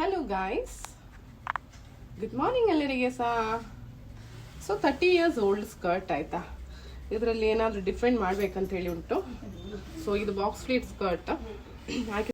Hello guys good morning ಎಲ್ಲರಿಗೆ ಸಹ so thirty years old skirt ಆಯ್ತಾ? ಇದರಲ್ಲಿ ಏನಾದರೂ ಡಿಫ್ರೆಂಟ್ ಮಾಡಬೇಕಂತ ಹೇಳಿ ಉಂಟು. ಸೊ ಇದು ಬಾಕ್ಸ್ ಫ್ಲೀಟ್ ಸ್ಕರ್ಟ್ ಹಾಕಿ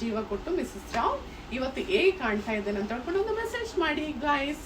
ಜೀವ ಕೊಟ್ಟು ಮಿಸಸ್ ರಾವ್ ಇವತ್ತು ಹೇಗೆ ಕಾಣ್ತಾ ಇದ್ದೇನೆ ಅಂತ ಹೇಳ್ಕೊಂಡು ಒಂದು ಮೆಸೇಜ್ ಮಾಡಿ ಗಾಯ್ಸ್